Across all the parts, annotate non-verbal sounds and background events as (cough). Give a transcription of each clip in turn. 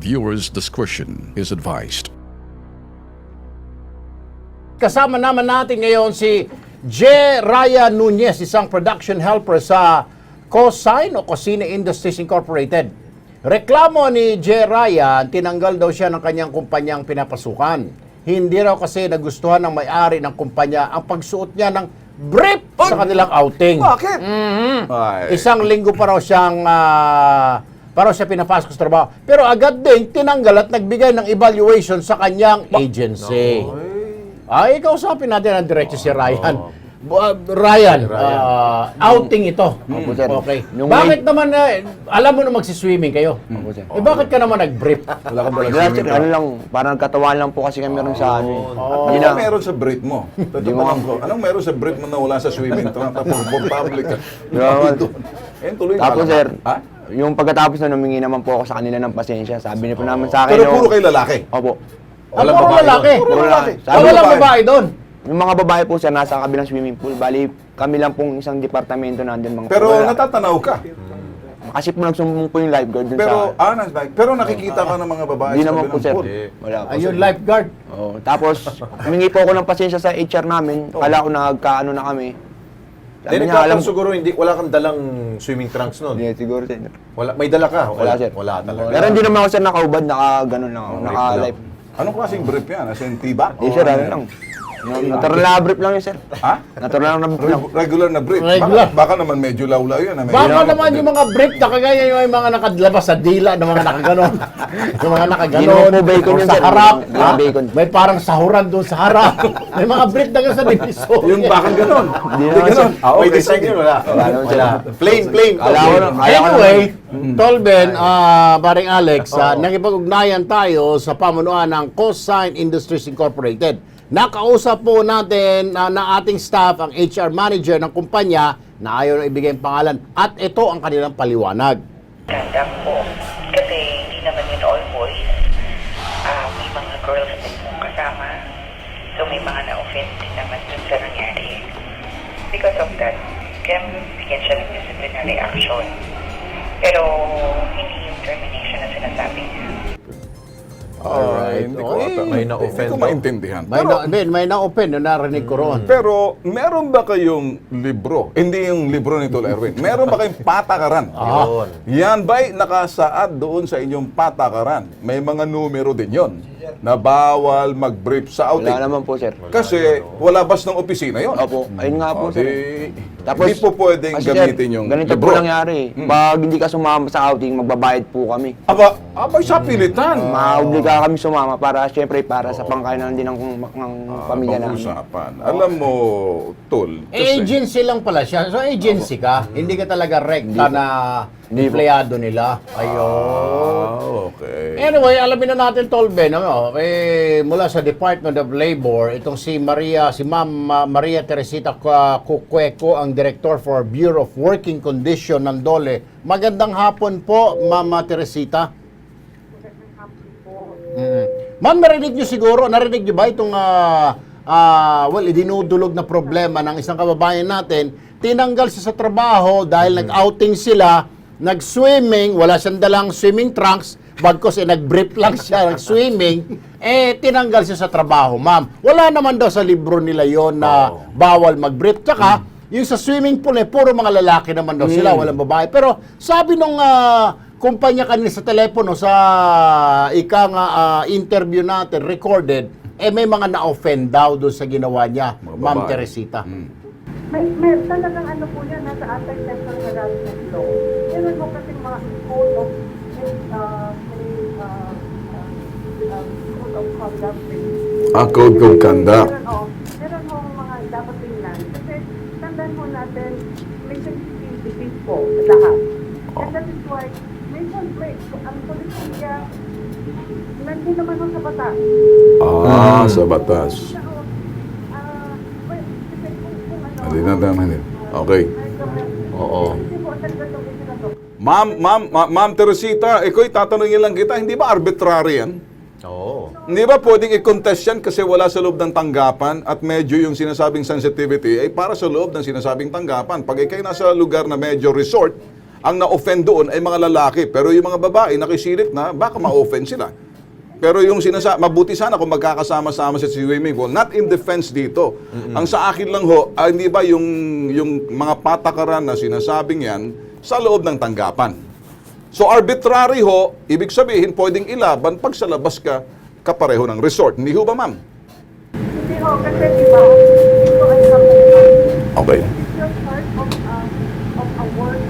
Viewers' discretion is advised. Kasama naman natin ngayon si J. Raya Nunez, isang production helper sa Cosine o Cosine Industries Incorporated. Reklamo ni J. Raya, tinanggal daw siya ng kanyang kumpanyang pinapasukan. Hindi raw kasi nagustuhan ng may-ari ng kumpanya ang pagsuot niya ng brief sa kanilang outing. Bakit? Mhm. Ay. Isang linggo pa raw siyang ah, pa raw siya pinapasok sa trabaho. Pero agad din tinanggal at nagbigay ng evaluation sa kanyang agency. Ay, ikaw usapin natin ang diretso si Ryan. Bu- ah, Ryan, ah, outing ito. Opo, sir. Okay. Nung bakit naman, eh, alam mo na magsiswimming kayo? Opo, sir. Eh, bakit ka naman nag-brief? (laughs) Wala kang dalang Wala, sir, ano lang, parang katawan lang po kasi kami rin sa ano. eh. Ano ba na, meron sa brief mo? (laughs) Tatanong ko, anong meron sa brief mo na wala sa swimming? (laughs) Tapos for public ka. Yun. Eh, tuloy Tapos sir, Ha? yung pagkatapos na humingi naman po ako sa kanila ng pasensya, sabi niyo po naman sa akin. Pero yung- puro kayo lalaki. Opo. Ah, Walang puro babae lalaki. doon. Puro Puro lalaki. lalaki. Ah, Sabi walang babae. babae doon. Yung mga babae po sir, nasa kabilang swimming pool. Bali, kami lang pong isang departamento nandun mga Pero wala. natatanaw ka. Kasi po nagsumbong po yung lifeguard dun Pero, sa... ah, nas- pero nakikita ka ng mga babae Hindi sa naman po kabilang sir. pool. Wala po Ayun, sir. lifeguard. Oh, tapos, humingi po ako ng pasensya sa HR namin. Kala ko nagkaano na kami. Hindi, Sabi niya, alam siguro hindi, wala kang dalang swimming trunks nun. Hindi, siguro sir. Wala, may dala ka? Wala, sir. Wala talaga. Pero hindi naman ako sir nakaubad, naka ganun lang ako, naka brief lang. live. Anong klaseng brief yan? As in, tiba? Hindi sir, ano lang. Natural na brief lang yun sir. Ha? Natural na brief lang. Reg- Regular na brief. Regular. Baka, baka naman medyo lawlaw yun. ah, medyo- Baka naman yung mga brief na kagaya yung mga nakadlabas sa dila ng mga nakaganon. (laughs) yung mga nakaganon. Po bacon yun, sa sir. harap. Ha? bacon. May parang sahuran doon sa harap. May mga brief na sa division. Yung baka ganon. Hindi naman, ganon. sir. Ah, May okay, design sige. yun, wala. Wala naman. Plain, plain. Kala ko na- kala ko Anyway, naman- Tolben, ah paring Alex, ah, nakipag-ugnayan tayo sa pamunuan ng Cosine Industries Incorporated. Nakausap po natin ah, ng ating staff, ang HR manager ng kumpanya na ayaw na ibigay ang pangalan. At ito ang kanilang paliwanag. Ganda po. Kasi hindi naman yun all boys. Ah, may mga girls din pong kasama. So may mga na-offend din naman dun sa nangyari. Because of that, kaya bigyan siya ng disciplinary action. Pero hindi yung termination na sinasabi niya. Alright. Hindi ko, Okay. ata- May hindi na-offend ko daw. maintindihan. May, Pero, na, may, may na-open na narinig ko roon. pero, meron ba kayong libro? Hindi yung libro ni Tol Erwin. Meron ba kayong patakaran? (laughs) Yun. Yan ba'y nakasaad doon sa inyong patakaran? May mga numero din yon na bawal mag-brief sa outing. Wala naman po sir. Kasi wala bas ng opisina yon. Opo, ayun nga po O, sir. Tapos, hindi po pwedeng kasi, sir, gamitin yung Ganito libro. po nangyari. Pag hindi ka sumama sa outing, magbabayad po kami. Aba, abay sa pilitan. Maobliga kami sumama para, syempre, para sa pangkainan din ng, ng pamilya namin. Pag-usapan. Alam mo, Tol, Eh, agency lang pala siya. So, agency ka. Hindi ka talaga rekta na empleyado nila. Ayun. Ah, okay. Anyway, alamin na natin, Tolben, ano, eh, mula sa Department of Labor, itong si Maria, si Ma'am Maria Teresita Kukweko, ang Director for Bureau of Working Condition ng DOLE. Magandang hapon po, Ma'am Teresita. Mm. Ma'am, narinig niyo siguro, narinig niyo ba itong, ah, ah, well, idinudulog na problema ng isang kababayan natin, tinanggal siya sa trabaho dahil nag-outing sila, nag-swimming, wala siyang dalang swimming trunks, bagkos eh, nag-brief lang siya, nag-swimming, eh, tinanggal siya sa trabaho, ma'am. Wala naman daw sa libro nila yon na bawal mag-brief. Tsaka, yung sa swimming pool, eh, puro mga lalaki naman daw sila, walang babae. Pero, sabi nung ah, kumpanya kanina sa telepono, sa ika nga ah, interview natin, recorded, eh, may mga na-offend daw doon sa ginawa niya, Mga Ma'am babae. Teresita. May, may talagang ano po yan, nasa anti-sexual harassment law. Meron mo kasi mga code of, of conduct. Ah, code of conduct. Meron, oh, meron mga dapat tingnan. Kasi tandaan mo natin, may sensitivities po sa lahat. And that is why, minsan may, ang polisiya, nan, hindi naman ho sa batas. Ah, sa batas. Ho, ah, ano, Hindi na naman yun. Okay. Oo. Po. Ma'am, ma'am, ma- ma'am Teresita, iko'y tatanungin lang kita, hindi ba arbitrary yan? Oo. Hindi ba pwedeng i-contest yan kasi wala sa loob ng tanggapan at medyo yung sinasabing sensitivity ay para sa loob ng sinasabing tanggapan. Pag ikay nasa lugar na medyo resort, ang na-offend doon ay mga lalaki. Pero yung mga babae, nakisilip na, baka ma-offend sila. Pero yung sinasa mabuti sana kung magkakasama-sama sa swimming pool. Not in defense dito. Ang sa akin lang ho, ah, hindi ba yung, yung mga patakaran na sinasabing yan sa loob ng tanggapan. So arbitrary ho, ibig sabihin pwedeng ilaban pag sa labas ka kapareho ng resort. Hindi ho ba ma'am? Hindi ho, kasi di ba, ito ay kapag Okay. you're part of, uh, of a work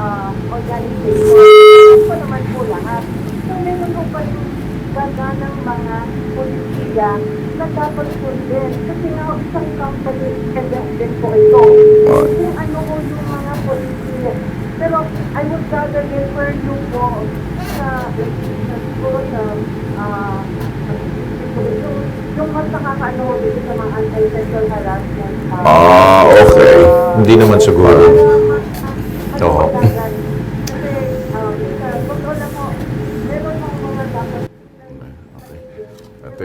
uh, organization. Ako naman po lahat. So, meron po yung ganda ng mga polisiya na dapat sundin. Kasi nga, isang company independent po ito. Kung ano po yung mga polisiya. Pero, I would rather refer you po sa, siguro sa, uh, yung, yung mas nakakaano ko dito sa mga anti-sexual harassment. uh, Ah, okay. Hindi naman siguro. Oo. Oo. Kasi, um, sa totoo lang po, meron akong mga dapat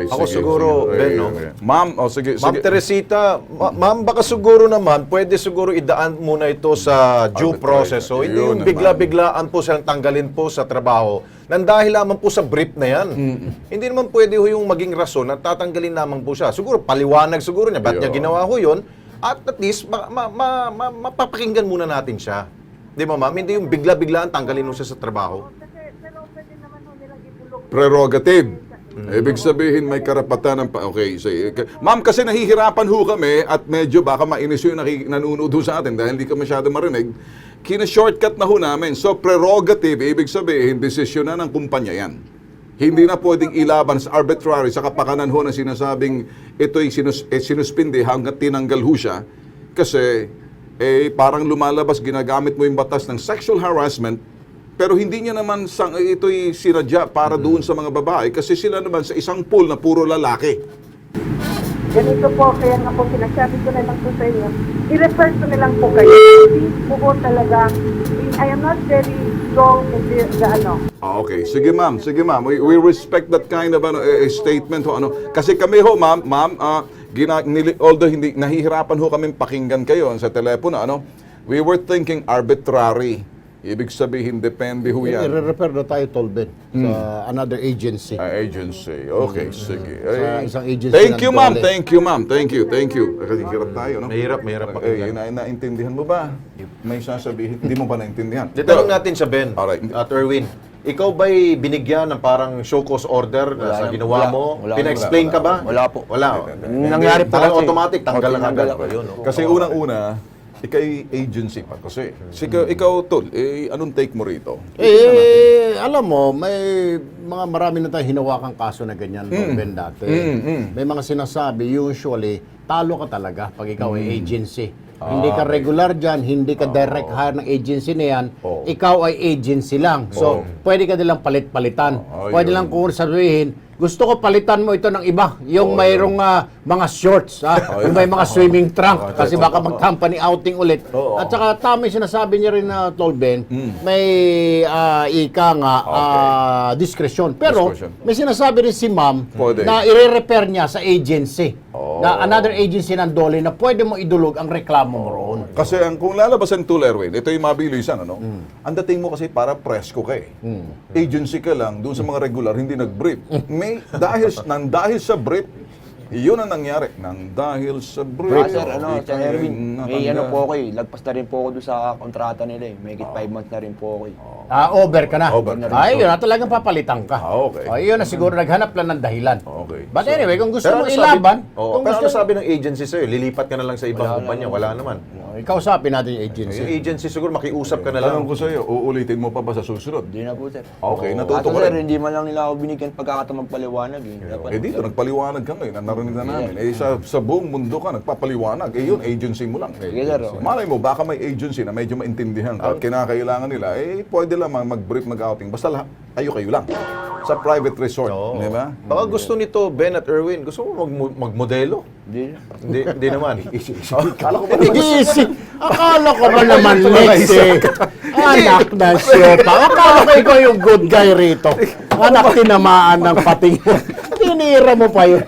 Ako siguro, Ben, no? Ma'am, oh, sige, Ma'am sige. Teresita, ma- ma'am, baka siguro naman, pwede siguro idaan muna ito sa due process. So, hindi Yun yung naman. bigla-biglaan po silang tanggalin po sa trabaho. Nang dahil lamang po sa brief na yan. Hindi naman pwede ho yung maging rason na tatanggalin lamang po siya. Siguro, paliwanag siguro niya. Ba't niya Yun. ginawa ho yun? At at least, ma- ma- ma- ma- mapapakinggan muna natin siya. Di ba, ma'am? Hindi yung bigla-biglaan tanggalin mo siya sa trabaho. Kasi, pero pwede naman ho nilang ibulog. Prerogative. Ibig sabihin may karapatan ng... Pa- okay. K- Ma'am, kasi nahihirapan ho kami at medyo baka mainis yung nanonood ho sa atin dahil hindi ka masyado marinig. Kina-shortcut na ho namin. So, prerogative, ibig sabihin, desisyon na ng kumpanya yan. Hindi na pwedeng ilaban sa arbitrary sa kapakanan ho na sinasabing ito'y sinus, eh, sinuspindi hanggat tinanggal ho siya. Kasi, eh, parang lumalabas, ginagamit mo yung batas ng sexual harassment pero hindi niya naman sang, ito'y sinadya para doon sa mga babae kasi sila naman sa isang pool na puro lalaki. Ganito po, kaya nga po sinasabi ko na lang po sa inyo, i-refer ko na lang po kayo. Hindi po po talaga, I am not very strong in the, the ano, Ah, okay. Sige ma'am, sige ma'am. We, we respect that kind of ano, eh, eh, statement ho. Ano. Kasi kami ho, ma'am, ma'am, ah, gina, nili, although hindi, nahihirapan ho kami pakinggan kayo sa telepono, ano, we were thinking arbitrary. Ibig sabihin, depende ho yan. I-refer na tayo, Tolben, sa another agency. Ah, agency. Okay, sige. Sa Eh, isang agency Thank ng you, ma'am. Thank you, ma'am. Thank you, thank you. Kasi hirap tayo, no? Mahirap, mahirap Eh, pakinggan. na, naintindihan mo ba? May sasabihin, hindi mo ba naintindihan? Ditanong natin siya, Ben, Alright. at Erwin. Ikaw ba'y binigyan ng parang show cause order na Wala sa na- ginawa wala. mo? Wala. Pina-explain ka ba? Wala po. Wala. Nangyari Talagang kasi- automatic, tanggal lang Tanggal agad. ako. Ayun, oh. Kasi unang-una, ikay agency pa kasi. Sika, ikaw, Tol, eh, anong take mo rito? Eh, alam mo, may mga marami na tayong hinawakang kaso na ganyan, Tolben, dati. May mga sinasabi, usually, talo ka talaga pag ikaw ay agency. hindi ka regular dyan, hindi ka direct hire ng agency na yan, Oo. ikaw ay agency lang. So, pwede ka nilang palit-palitan. Oo, pwede yun. lang kung sabihin, gusto ko palitan mo ito ng iba. Yung Oo, mayroong ah, mga shorts, ha? yung may mga swimming trunk. kasi baka mag-company outing ulit. Oo. At saka tama yung sinasabi niya rin na Tolben, may ah, ika nga ah, discretion. Pero Discretion. may sinasabi rin si ma'am Pwede. na i-repair niya sa agency. Na another agency ng Dole na pwede mo idulog ang reklamo mo roon. Kasi ang kung lalabasan Tol Erwin, ito yung mabilisan, ano? Ang dating mo kasi para presko ka eh. Agency ka lang, doon sa mga regular, hindi nag-brief. May, dahil, nang dahil sa brief, yun ang nangyari. Nang dahil sa brief. Ah, sir, ano, Sir Erwin, may ano po ako eh. Lagpas na rin po ako doon sa kontrata nila eh. May 5 months na rin po ako eh. Ah, over ka na. Over na rin. Ay, yun na talagang papalitan ka. Ah, okay. Ay, yun na siguro naghanap lang ng dahilan. Okay. But anyway, kung gusto mo ano ilaban, sabi, oh, kung pero gusto ano sabi ng agency sa'yo? Lilipat ka na lang sa ibang kumpanya? Wala naman. ikaw usapin natin yung agency. Yung agency siguro makiusap ka na lang. Tanong ko sa iyo, uulitin mo pa ba sa susunod? Hindi na po sir. Okay, Kaso natuto ko sir, rin. hindi man lang nila ako binigyan pagkakataon magpaliwanag eh. Dapat, Eh dito, nagpaliwanag ka ngayon. Na, narinig na namin. Eh, sa, sa buong mundo ka, nagpapaliwanag. Eh, yun, agency mo lang. Sige, sir. okay. Malay mo, baka may agency na medyo maintindihan ka at kinakailangan nila, eh, pwede lang mag-brief, mag-outing. Basta lahat, kayo-kayo lang. Sa private resort, Oo. di ba? Baka gusto nito, Ben at Erwin, gusto mo mag- magmodelo? Hindi. Hindi, hindi naman. (laughs) Kala ko ba Easy. Akala ko ba naman next eh. Anak na siyopa. Akala ko ikaw yung good guy rito. Anak tinamaan ng pating. Tinira mo pa yun.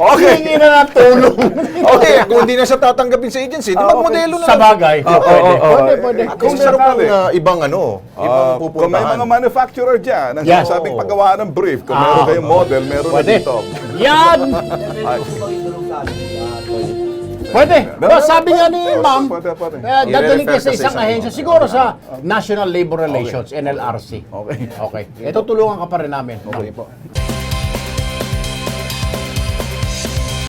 Okay. Hingi na ng tulong. (laughs) okay, kung hindi na siya tatanggapin sa agency, di magmodelo na Sa bagay. Oo, oo, oo. Pwede, pwede. Kung meron kang uh, ibang ano, ibang Ah, kung may pupuntahan. mga manufacturer dyan, ang Yes. sinasabing paggawa ng brief, kung meron Ah. kayong model, meron na dito. Yan! Pwede. No, sabi nga ni ma'am, eh, dadalhin kayo sa isang isang- ahensya. Siguro sa National Labor Relations, NLRC. Okay. Okay. Ito tulungan ka pa rin namin. Okay po.